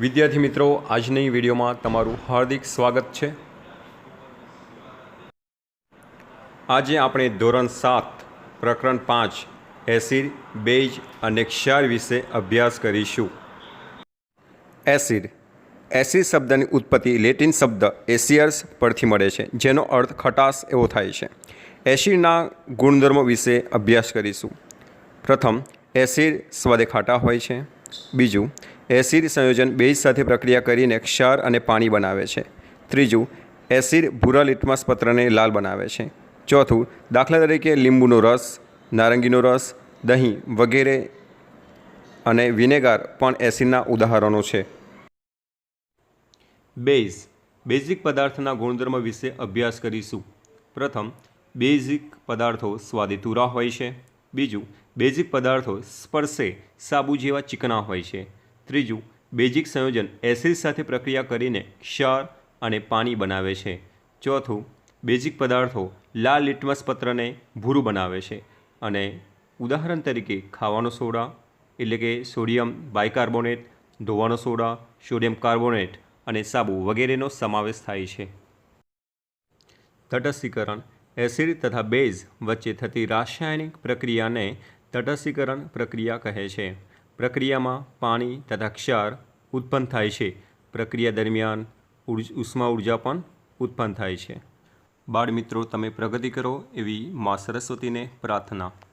વિદ્યાર્થી મિત્રો, આજની વિડીયોમાં તમારું હાર્દિક સ્વાગત છે. આજે આપણે ધોરણ સાત, પ્રકરણ પાંચ, એસિડ બેજ અને ક્ષાર વિશે અભ્યાસ કરીશું. એસિડ એસિડ શબ્દની ઉત્પત્તિ લેટિન શબ્દ એસિયર્સ પરથી મળે છે, જેનો અર્થ ખટાશ એવો થાય છે. એસિડના ગુણધર્મો વિશે અભ્યાસ કરીશું. પ્રથમ, એસિડ સ્વાદે ખાટા હોય છે. બીજું એસિડ સંયોજન બેઝ સાથે પ્રક્રિયા કરીને ક્ષાર અને પાણી બનાવે છે. ત્રીજું, એસિડ ભૂરા લિટમસ પત્રને લાલ બનાવે છે. ચોથું, દાખલા તરીકે લીંબુનો રસ, નારંગીનો રસ, દહીં વગેરે અને વિનેગાર પણ એસિડના ઉદાહરણો છે. બેઝ, બેઝિક પદાર્થના ગુણધર્મ વિશે અભ્યાસ કરીશું. પ્રથમ, બેઝિક પદાર્થો સ્વાદિતુરા હોય છે. બીજું, બેઝિક પદાર્થો સ્પર્શે સાબુ જેવા ચીકણા હોય છે. ત્રીજું, બેઝિક સંયોજન એસિડ સાથે પ્રક્રિયા કરીને ક્ષાર અને પાણી બનાવે છે. ચોથું, બેઝિક પદાર્થો લાલ લિટમસ પત્રને ભૂરું બનાવે છે અને ઉદાહરણ તરીકે ખાવાનો સોડા, એટલે કે સોડિયમ બાયકાર્બોનેટ, ધોવાનો સોડા, સોડિયમ કાર્બોનેટ અને સાબુ વગેરેનો સમાવેશ થાય છે. તટસ્થીકરણ એસિડ તથા બેઝ વચ્ચે થતી રાસાયણિક પ્રક્રિયાને તટસ્થીકરણ પ્રક્રિયા કહે છે. પ્રક્રિયામાં પાણી તથા ક્ષાર ઉત્પન્ન થાય છે. પ્રક્રિયા દરમિયાન ઉષ્મા ઊર્જા પણ ઉત્પન્ન થાય છે. બાળ મિત્રો, તમે પ્રગતિ કરો એવી મા સરસ્વતીને પ્રાર્થના.